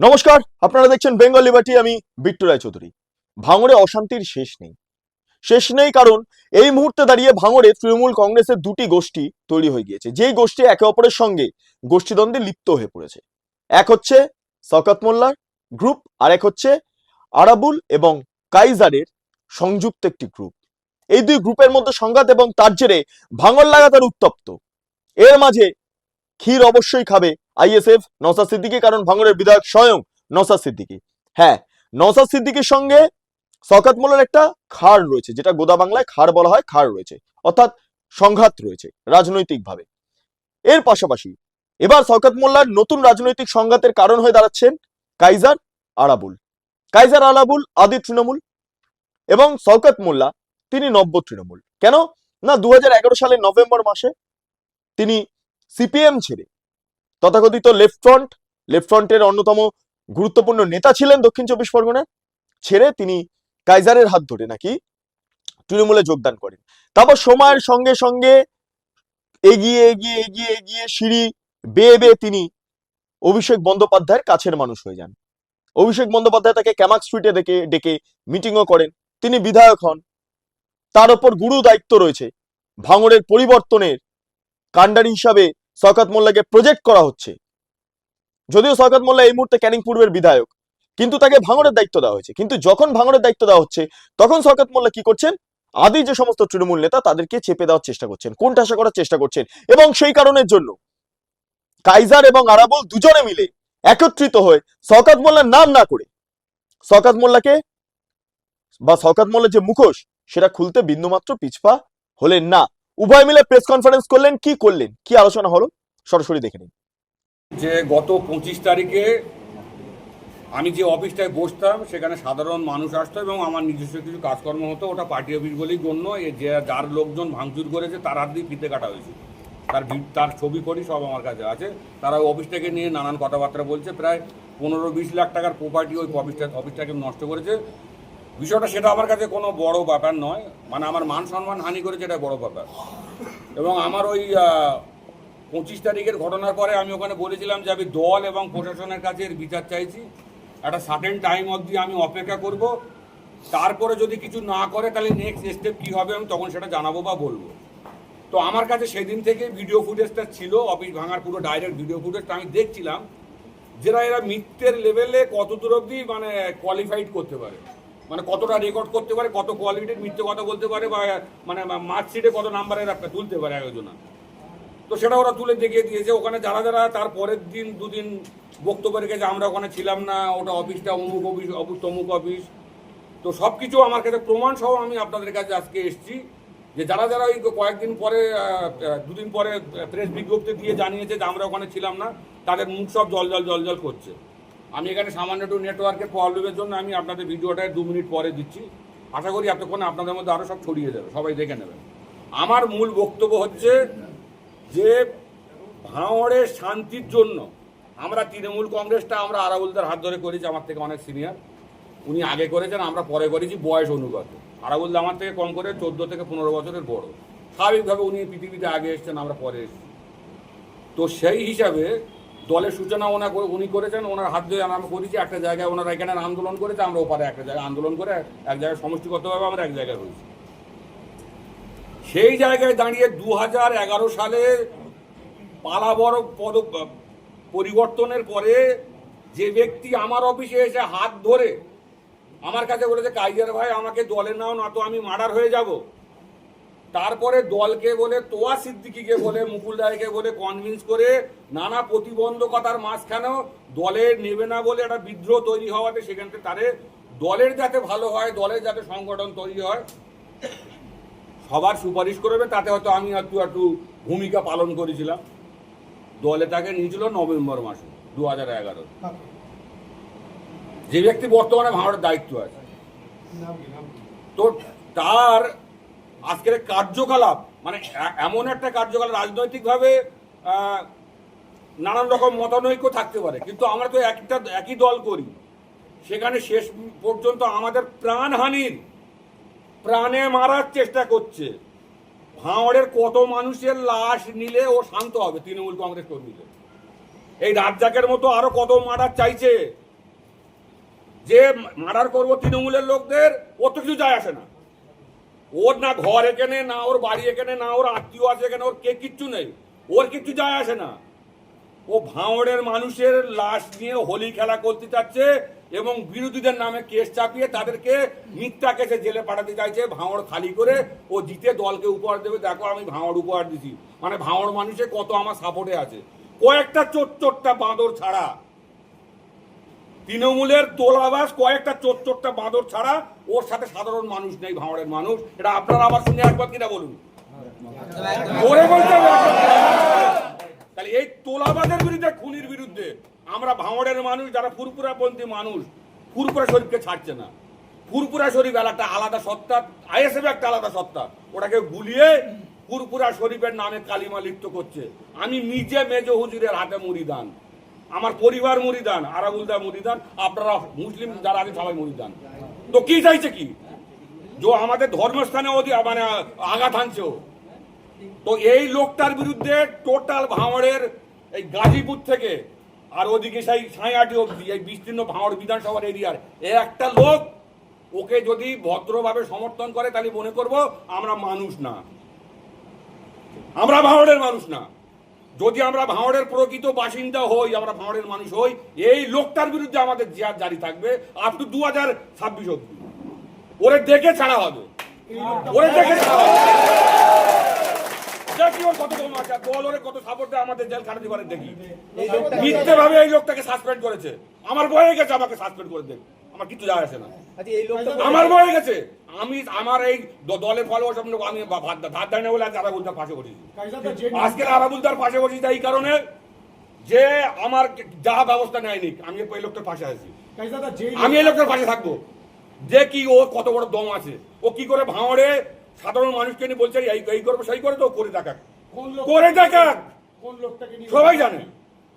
নমস্কার, আপনারা দেখছেন বেঙ্গল লিবার্টি, আমি বিট্টু রায় চৌধুরী ভাঙড়ে অশান্তির শেষ নেই। শেষ নেই কারণ এই মুহূর্তে দাঁড়িয়ে ভাঙড়ে তৃণমূল কংগ্রেসের দুটি গোষ্ঠী তৈরি হয়ে গিয়েছে। যেই গোষ্ঠী একে অপরের সঙ্গে গোষ্ঠীদ্বন্দ্বে লিপ্ত হয়ে পড়েছে। এক হচ্ছে শওকত মোল্লার গ্রুপ আর এক হচ্ছে আরাবুল এবং কাইজারের সংযুক্ত একটি গ্রুপ এই দুই গ্রুপের মধ্যে সংঘাত এবং তার জেরে ভাঙড় লাগাতার উত্তপ্ত। এর মাঝে ক্ষীর অবশ্যই খাবে আইএসএফ নসাদ সিদ্দিকি, কারণ ভাঙড়ের বিধায়ক স্বয়ং নসাদ সিদ্দিকি। হ্যাঁ নসাদ সিদ্দিকির সঙ্গে শওকত মোল্লার একটা খাড় রয়েছে, যেটা গোদা বাংলায় খাড় বলা হয়, খাড় রয়েছে, অর্থাৎ সংঘাত রয়েছে রাজনৈতিকভাবে। এর পাশাপাশি এবার শওকত মোল্লার নতুন রাজনৈতিক সংঘাতের কারণ হয়ে দাঁড়াচ্ছেন কাইজার আরাবুল কাইজার আরাবুল আদি তৃণমূল এবং শওকত মোল্লা, তিনি নব্য তৃণমূল। কেন? না দু সালের নভেম্বর মাসে তিনি সিপিএম ছেড়ে তথাকথিত লেফট ফ্রন্ট, লেফট ফ্রন্টের অন্যতম গুরুত্বপূর্ণ নেতা ছিলেন দক্ষিণ চব্বিশ পরগনার ছেড়ে তিনি কাইজারের হাত ধরে নাকি তৃণমূলে যোগদান করেন। তারপর সময়ের সঙ্গে সঙ্গে এগিয়ে এগিয়ে এগিয়ে এগিয়ে সিঁড়ি বেয়ে বেয়ে তিনি অভিষেক বন্দ্যোপাধ্যায়ের কাছের মানুষ হয়ে যান। অভিষেক বন্দ্যোপাধ্যায় তাকে ক্যামাক স্ট্রিটে ডেকে ডেকে মিটিংও করেন। তিনি বিধায়ক হন। তার ওপর গুরু দায়িত্ব রয়েছে ভাঙড়ের পরিবর্তনের কাণ্ডারি হিসাবে শওকত মোল্লাকে প্রজেক্ট করা হচ্ছে। যদিও শওকত মোল্লা এই মুহূর্তে ক্যানিং পূর্বের বিধায়ক, কিন্তু তাকে ভাঙড়ের দায়িত্ব দেওয়া হয়েছে। কিন্তু যখন ভাঙড়ের দায়িত্ব দেওয়া হচ্ছে, তখন শওকত মোল্লা কি করছেন? আদি যে সমস্ত তৃণমূল নেতা, তাদেরকে চেপে দেওয়ার চেষ্টা করছেন, কোণঠাসা করার চেষ্টা করছেন, এবং সেই কারণের জন্য কাইজার এবং আরাবুল দুজনে মিলে একত্রিত হয়ে শওকত মোল্লার নাম না করে শওকত মোল্লাকে বা শওকত মোল্লার যে মুখোশ, সেটা খুলতে বিন্দুমাত্র পিছপা হলেন না। উভয় মিলে প্রেস কনফারেন্স করলেন, কি করলেন? কি আলোচনা হলো? সরাসরি দেখে নিন। যে গত পঁচিশ তারিখে আমি যে অফিসটায় বসতাম, সেখানে সাধারণ মানুষ আসতো এবং আমার নিজস্ব কিছু কাজকর্ম হতো। ওটা পার্টি অফিস বলেই গণ্য। যে যার লোকজন ভাঙচুর করেছে, তার হাত দিয়ে ফিতে কাটা হয়েছে। তার তার ছবি করি সব আমার কাছে আছে। তারা ওই অফিসটাকে নিয়ে নানান কথাবার্তা বলছে। প্রায় পনেরো বিশ লাখ টাকার প্রপার্টি ওই অফিসটা অফিসটাকে নষ্ট করেছে। বিষয়টা সেটা আমার কাছে কোনো বড় ব্যাপার নয়। মানে আমার মান সম্মান হানি করেছে এটা বড় ব্যাপার। এবং আমার ওই পঁচিশ তারিখের ঘটনার পরে আমি ওখানে বলেছিলাম যে আমি দল এবং প্রশাসনের কাছে এর বিচার চাইছি। একটা সার্টেন টাইম অবধি আমি অপেক্ষা করব। তারপরে যদি কিছু না করে তাহলে নেক্সট স্টেপ কী হবে আমি তখন সেটা জানাব বা বলব। তো আমার কাছে সেদিন থেকে ভিডিও ফুটেজটা ছিল অফিস ভাঙার পুরো ডাইরেক্ট ভিডিও ফুটেজটা আমি দেখছিলাম। যেটা এরা মিথ্যের লেভেলে কত দূর অবধি মানে কোয়ালিফাইড করতে পারে। মানে কতটা রেকর্ড করতে পারে, কত কোয়ালিটির মিথ্যে কথা বলতে পারে বা মানে মার্কশিটে কত নাম্বারের তুলতে পারে একজনা তো সেটা ওরা তুলে দেখিয়ে দিয়েছে। ওখানে যারা যারা, তার পরের দিন দুদিন বক্তব্য রেখেছে, আমরা ওখানে ছিলাম না, ওটা অফিসটা অমুক অফিস অফিস তমুক অফিস তো সব কিছু আমার কাছে প্রমাণ সহ আমি আপনাদের কাছে আজকে এসেছি যে যারা যারা ওই কয়েকদিন পরে দুদিন পরে প্রেস বিজ্ঞপ্তি দিয়ে জানিয়েছে যে আমরা ওখানে ছিলাম না, তাদের মুখ সব জল জল জল জল করছে। আমি এখানে সামান্য একটু নেটওয়ার্কের প্রবলেমের জন্য আমি আপনাদের ভিডিওটা দু মিনিট পরে দিচ্ছি। আশা করি এতক্ষণে আপনাদের মধ্যে আরও সব ছড়িয়ে যাবে। সবাই দেখে নেবেন। আমার মূল বক্তব্য হচ্ছে যে ভাঁড়ের শান্তির জন্য আমরা তৃণমূল কংগ্রেসটা আমরা আরাবুলদার হাত ধরে করেছি, আমার থেকে অনেক সিনিয়র উনি আগে করেছেন, আমরা পরে করেছি, বয়স অনুপাতে। আরাবুলদা আমার থেকে কম করে চোদ্দ থেকে পনেরো বছরের বড়। স্বাভাবিকভাবে উনি পৃথিবীতে আগে এসেছেন, আমরা পরে এসেছি। তো সেই হিসাবে দলের সূচনা ওনা উনি করেছেন, ওনার হাত ধরে আমরা করেছি, একটা জায়গায় ওনারা এখানে আন্দোলন করেছে, আমরা ওপারে একটা জায়গায় আন্দোলন করে এক জায়গায় সমষ্টিগতভাবে আমরা এক জায়গায় রয়েছি। সেই জায়গায় দাঁড়িয়ে দু হাজার এগারো সালে পালাবর পদ পরিবর্তনের পরে যে ব্যক্তি আমার অফিসে এসে হাত ধরে আমার কাছে বলেছে, কাইজার ভাই, আমাকে দলে নাও না তো আমি মার্ডার হয়ে যাব। তারপরে দলকে বলে তোয়া সিদ্দিকিকে বলে মুকুল রায়কে বলে কনভিন্স করে নানা প্রতিবন্ধকতার মাঝখানেও দলের নেবে না বলে একটা বিদ্রোহ তৈরি হওয়াতে সেখান থেকে তারে দলের যাতে ভালো হয় দলের যাতে সংগঠন তৈরি হয় সবার সুপারিশ করবে তাতে হয়তো আমি একটু একটু ভূমিকা পালন করেছিলাম। দলে তাকে নিয়েছিল নভেম্বর মাসে দু হাজার এগারো। যে ব্যক্তি বর্তমানে ভাঙড়ের দায়িত্ব আছে। তো তার আজকের কার্যকলাপ মানে এমন একটা কার্যকলাপ রাজনৈতিকভাবে নানান রকম মতানৈক্য থাকতে পারে। কিন্তু আমরা তো একটা, একই দল করি। সেখানে শেষ পর্যন্ত আমাদের প্রাণহানির, প্রাণে মারার চেষ্টা করছে। ভাঁড়ের কত মানুষের লাশ নিলে ও শান্ত হবে তৃণমূল কংগ্রেস কর্মীদের। এই রাজ্জাকের মতো আরও কত মারার চাইছে? যে মার্ডার করব তৃণমূলের লোকদের ও তো কিছু যায় আসে না। ওর না ঘর এখানে, না ওর বাড়ি এখানে, না ওর আত্মীয় আছে এখানে, ওর কে কিচ্ছু নেই। ওর কিচ্ছু যায় আসে না। ও ভাঁড়ের মানুষের লাশ নিয়ে হোলি খেলা করতে চাচ্ছে এবং বিরোধীদের নামে কেস চাপিয়ে তাদেরকে মিথ্যা কেসে জেলে পাঠাতে চাইছে ভাঁড় খালি করে ও জিতে দলকে উপহার দেবে। দেখো আমি ভাঁড় উপহার দিছি। মানে ভাঁড় মানুষে কত আমার সাপোর্টে আছে। কয়েকটা চোট চোটটা বাঁদর ছাড়া। তৃণমূলের তোলাবাস কয়েকটা চোট চোটটা বাঁদর ছাড়া ওর সাথে সাধারণ মানুষ নেই ভাঁড়ের মানুষ। এটা আপনারা আবার শুনে একবার, কিনা বলুন। তাহলে এই তোলাবাজের বিরুদ্ধে, খুনির বিরুদ্ধে আমরা ভাঙড়ের মানুষ, যারা ফুরপুরাপন্থী মানুষ ফুরপুরা শরীফকে ছাড়ছে না। ফুরপুরা শরীফ একটা আলাদা সত্তা, আইএসএফ একটা আলাদা সত্তা। ওটাকে গুলিয়ে ফুরপুরা শরীফের নামে কালিমা লিপ্ত করছে। আমি নিজে মেজ হুজুরের হাতে মুড়িদান আমার পরিবার মুড়িদান আরাবুলদা মুড়িদান আপনারা মুসলিম যারা আছেন সবাই মুড়িদান তো কি চাইছে কি? যে আমাদের ধর্মস্থানে ওদি মানে আঘাত আনছে তো এই লোকটার বিরুদ্ধে টোটাল ভাঁড়ের এই গাজীপুর থেকে আর ওদিকে সেই ছায়াটি অবধি, এই বিস্তীর্ণ ভাঁড় বিধানসভার এরিয়ার এ একটা লোক, ওকে যদি ভদ্রভাবে সমর্থন করে তাহলে মনে করব আমরা মানুষ না। আমরা ভাঁড়ের মানুষ না। যদি আমরা ভাঁড়ের প্রকৃত বাসিন্দা হই আমরা ভাঁড়ের মানুষ হই এই লোকটার বিরুদ্ধে আমাদের জিয়ার জারি থাকবে আপ টু দু হাজার ছাব্বিশ অব্দি ওরে দেখে ছাড়া হবে। ওরে দেখে ছাড়া দেখি ওর কত কম আছে। আর ওরে কত সাপোর্ট দেয় আমাদের জেল খাটাতে পারে দেখি। মিথ্যে ভাবে এই লোকটাকে সাসপেন্ড করেছে। আমার বয়ে গেছে আমাকে সাসপেন্ড করে দেখ আমার কিছু যায় আসে না। আচ্ছা আমার বয়ে গেছে। আমি আমার এই দলের ফলোয়ার সব আমি ধার দেয় না বলে আজ আরাবুলদার পাশে বসেছি। আজকে আরাবুলদার পাশে বসেছি এই কারণে যে আমার যা ব্যবস্থা নেয়নি আমি এই লোকটার পাশে আছি। আমি এই লোকটার পাশে থাকব। দেখি ও কত বড় দম আছে। ও কি করে ভাঁড়ে সাধারণ মানুষকে নিয়ে বলছে এই এই করব সেই করে তো করে দেখাক। করে দেখাক। সবাই জানে।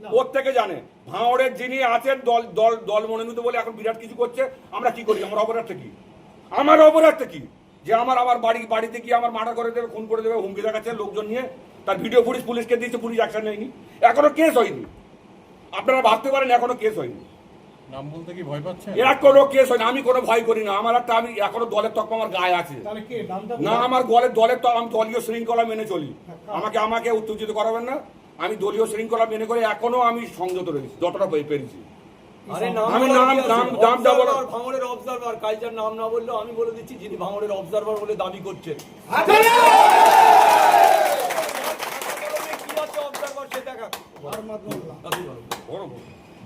প্রত্যেকে জানে। ভাঁড়ের যিনি আছেন দল দল দল মনোনীত বলে এখন বিরাট কিছু করছে আমরা কি করি? আমার অপরাধটা কি? আমার অপরাধটা কি? যে আমার আমার বাড়ি বাড়িতে গিয়ে আমার মার্ডার করে দেবে খুন করে দেবে হুমকি দেখাচ্ছে লোকজন নিয়ে তার ভিডিও ফুটেজ পুলিশকে দিয়েছে পুলিশ অ্যাকশন নেয়নি। এখনও কেস হয়নি। আপনারা ভাবতে পারেন এখনও কেস হয়নি। নাম বলতে কি ভয় পাচ্ছেন? এরা কোনো কেস হয়নি আমি কোনো ভয় করি না। আমার একটা আমি এখনও দলের তকমা আমার গায়ে আছে। তাহলে কে নামটা না আমার দলের দলের তো আমি দলীয় শৃঙ্খলা মেনে চলি। আমাকে আমাকে উত্তেজিত করাবেন না। আমি দলীয় শৃঙ্খলা মেনে করে এখনও আমি সংযত রয়েছি যতটা পেরেছি। আমি নাম- নাম- নাম যা ভাঙড়ের অবজারভার কালচার নাম না বললেও আমি বলে দিচ্ছি যিনি ভাঙড়ের অবজারভার বলে দাবি করছেন কি আছে অবজারভার সেটা দেখাক। আর মাত্র আপনি বলুন। বড় বড়।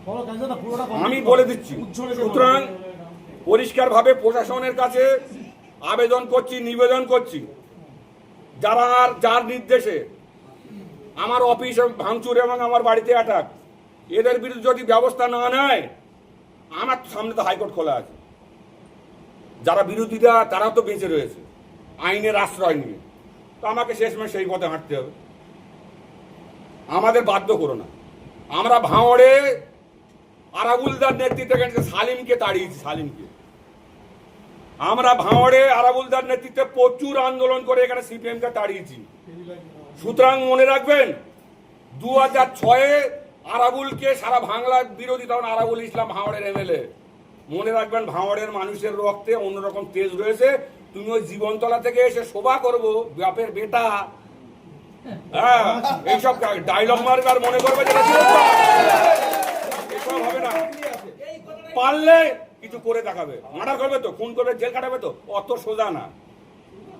বলো কাজটা পুরোটা আমি বলে দিচ্ছি সুতরাং পরিষ্কারভাবে প্রশাসনের কাছে আবেদন করছি নিবেদন করছি যারা যার নির্দেশে আমার অফিস ভাঙচুর এবং আমার বাড়িতে অ্যাটাক এদের বিরুদ্ধে যদি ব্যবস্থা না নেয়, আমার সামনে তো হাইকোর্ট খোলা আছে। যারা বিরোধীরা, তারা তো বেঁচে রয়েছে, আইনের আশ্রয় নিয়ে। তো আমাকে শেষমেশ সেই পথে হাঁটতে হবে। আমাদের বাধ্য করো না। আমরা ভাঁড়ে আরাবুলদার নেতৃত্বে সালিমকে তাড়িয়েছি, সালিমকে। আমরা ভাঁড়ে আরাবুলদার নেতৃত্বে প্রচুর আন্দোলন করে এখানে সিপিএম কে তাড়িয়েছি। সুতরাং মনে রাখবেন, দু হাজার ছয়ে আরাবুলকে সারা বাংলার বিরোধী তখন আরাবুল ইসলাম ভাঁড়ের এমএলএ মনে রাখবেন ভাঁড়ের মানুষের রক্তে অন্যরকম তেজ রয়েছে। তুমি ওই জীবনতলা থেকে এসে শোভা করব, বাপের বেটা। হ্যাঁ এইসব ডায়লগ মারবে আর মনে করবে না। পারলে কিছু করে দেখাবে। মার্ডার করবে তো, খুন করবে, জেল কাটাবে তো। অত সোজা না।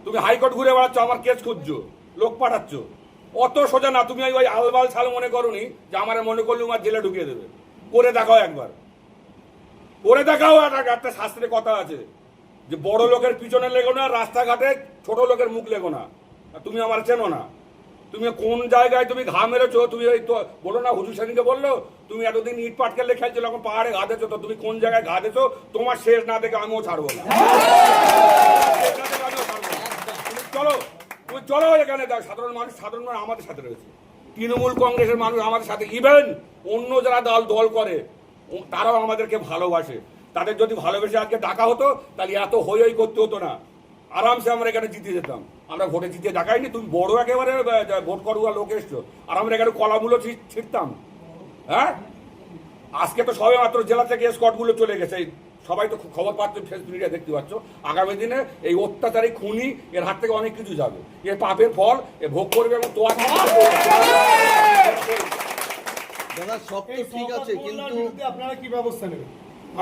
তুমি হাইকোর্ট ঘুরে বেড়াচ্ছ, আমার কেস খুঁজছো, লোক পাঠাচ্ছ। অত সোজা না, তুমি ওই আলবাল ছাল মনে করনি যে আমার মনে করলে আমার জেলে ঢুকিয়ে দেবে। করে দেখাও একবার। করে দেখাও একটা শাস্ত্রে কথা আছে যে বড় লোকের পিছনে লেগো না, রাস্তাঘাটে ছোট লোকের মুখ লেগো না। তুমি আমার চেনো না। তুমি কোন জায়গায় তুমি ঘা মেরেছো? তুমি ওই তো বলো না, হুজুর সেদিনকে বলল, তুমি এতদিন ইট পাটকেলে খেলছিল, এখন পাহাড়ে ঘা দিয়েছ, তো তুমি কোন জায়গায় ঘা দেছো তোমার শেষ না দেখে আমিও ছাড়বো না। চলো এখানে দেখ, সাধারণ মানুষ সাধারণ মানুষ আমাদের সাথে রয়েছে। তৃণমূল কংগ্রেসের মানুষ আমাদের সাথে ইভেন অন্য যারা দল দল করে তারাও আমাদেরকে ভালোবাসে। তাদের যদি ভালোবেসে আজকে ডাকা হতো, তাহলে এত হই হই করতে হতো না। আরামসে আমরা এখানে জিতে যেতাম। আমরা ভোটে জিতে ডাকাইনি তুমি বড় একেবারে ভোট করুয়া লোক এসছো। আর আমরা এখানে কলামূলো ছিট- ছিটতাম। হ্যাঁ? আজকে তো সবে মাত্র জেলা থেকে স্কটগুলো চলে গেছে সবাই তো খবর পাচ্ছ ফেসবুক মিডিয়া দেখতে পাচ্ছ। আগামী দিনে এই অত্যাচারী খুনি এর হাত থেকে অনেক কিছু যাবে। এর পাপের ফল এ ভোগ করবে এবং তোয়া দাদা সব তো ঠিক আছে কিন্তু আপনারা কি ব্যবস্থা নেবেন?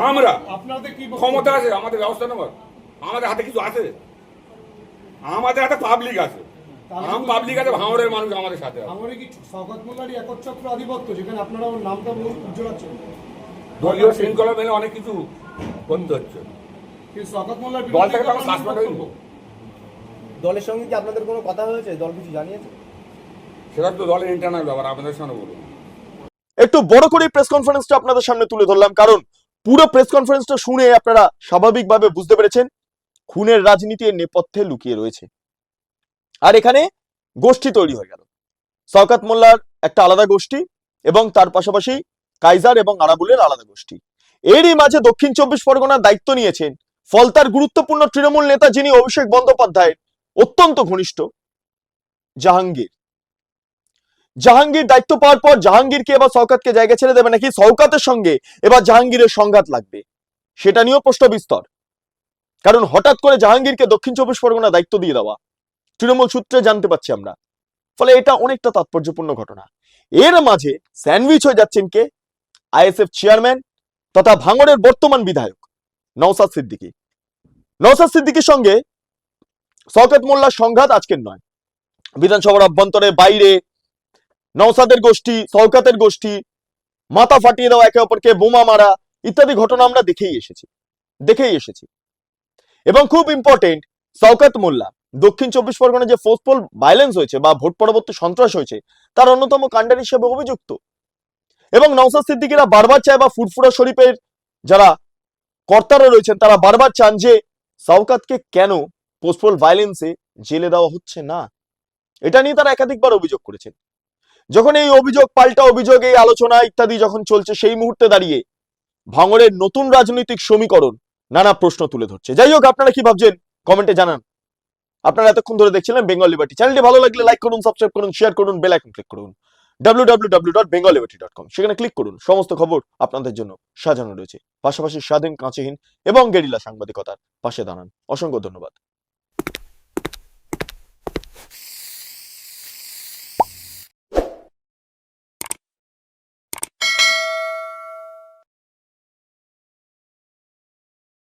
আমরা আপনাদের কি ক্ষমতা আছে আমাদের ব্যবস্থা নেবার আমাদের হাতে কিছু আছে? আমাদের হাতে পাবলিক আছে। আম পাবলিক আছে ভাঙড়ের মানুষ আমাদের সাথে আছে। কি শওকত মোল্লারই একচ্ছত্র আধিপত্য যেখানে আপনারা ওর নামটা বহু উজ্জ্বলাচ্ছেন? দলীয় শৃঙ্খলা মেলে অনেক কিছু করতে হচ্ছে। দল থেকে তো সাসপেন্ড দলের সঙ্গে কি আপনাদের কোনো কথা হয়েছে? দল কিছু জানিয়েছে? সেটা তো দলের ইন্টারনাল ব্যাপার আপনাদের সামনে বলুন একটু বড় করে প্রেস কনফারেন্সটা আপনাদের সামনে তুলে ধরলাম কারণ পুরো প্রেস কনফারেন্সটা শুনে আপনারা স্বাভাবিকভাবে বুঝতে পেরেছেন খুনের রাজনীতি এর নেপথ্যে লুকিয়ে রয়েছে। আর এখানে গোষ্ঠী তৈরি হয়ে গেল। শওকাত মোল্লার একটা আলাদা গোষ্ঠী এবং তার পাশাপাশি কাইজার এবং আরাবুলের আলাদা গোষ্ঠী। এরই মাঝে দক্ষিণ চব্বিশ পরগনার দায়িত্ব নিয়েছেন ফলতার গুরুত্বপূর্ণ তৃণমূল নেতা যিনি অভিষেক বন্দ্যোপাধ্যায়ের অত্যন্ত ঘনিষ্ঠ জাহাঙ্গীর। জাহাঙ্গীর দায়িত্ব পাওয়ার পর জাহাঙ্গীরকে এবার সৌকাতকে জায়গা ছেড়ে দেবে নাকি? সৌকাতের সঙ্গে এবার জাহাঙ্গীরের সংঘাত লাগবে, সেটা নিয়েও প্রশ্ন বিস্তর। কারণ হঠাৎ করে জাহাঙ্গীরকে দক্ষিণ চব্বিশ পরগনা দায়িত্ব দিয়ে দেওয়া, তৃণমূল সূত্রে জানতে পারছি আমরা। ফলে এটা অনেকটা তাৎপর্যপূর্ণ ঘটনা। এর মাঝে স্যান্ডউইচ হয়ে যাচ্ছেন কে? আইএসএফ চেয়ারম্যান তথা ভাঙড়ের বর্তমান বিধায়ক নওসাদ সিদ্দিকী। নওসাদ সিদ্দিকীর সঙ্গে শওকত মোল্লার সংঘাত আজকের নয়। বিধানসভার অভ্যন্তরে বাইরে নওসাদের গোষ্ঠী সৌকাতের গোষ্ঠী, মাথা ফাটিয়ে দেওয়া একে অপরকে বোমা মারা ইত্যাদি ঘটনা আমরা দেখেই এসেছি দেখেই এসেছি। এবং খুব ইম্পর্টেন্ট সৌকাত মোল্লা, দক্ষিণ চব্বিশ পরগনায় যে ফোর্সফুল ভায়োলেন্স হয়েছে বা ভোট পরবর্তী সন্ত্রাস হয়েছে, তার অন্যতম কাণ্ডার হিসেবে অভিযুক্ত এবং নওসাদ সিদ্দিকিরা বারবার চায় বা ফুরফুরা শরীফের যারা কর্তারা রয়েছেন, তারা বারবার চান যে সৌকাতকে কেন পোস্টফুল ভায়োলেন্সে জেলে দেওয়া হচ্ছে না? এটা নিয়ে তারা একাধিকবার অভিযোগ করেছেন। যখন এই অভিযোগ, পাল্টা অভিযোগ, এই আলোচনা ইত্যাদি যখন চলছে, সেই মুহূর্তে দাঁড়িয়ে ভাঙড়ের নতুন রাজনৈতিক সমীকরণ নানা প্রশ্ন তুলে ধরছে। যাই হোক, আপনারা কি ভাবছেন? কমেন্টে জানান। আপনারা এতক্ষণ ধরে দেখছিলেন বেঙ্গল লিবার্টি। চ্যানেলটি ভালো লাগলে লাইক করুন সাবস্ক্রাইব করুন শেয়ার করুন বেল আইকন ক্লিক করুন। www.bengalliberty.com সেখানে ক্লিক করুন, সমস্ত খবর আপনাদের জন্য সাজানো রয়েছে। পাশাপাশি স্বাধীন, কাঁচেহীন এবং গেরিলা সাংবাদিকতার পাশে দাঁড়ান। অসংখ্য ধন্যবাদ।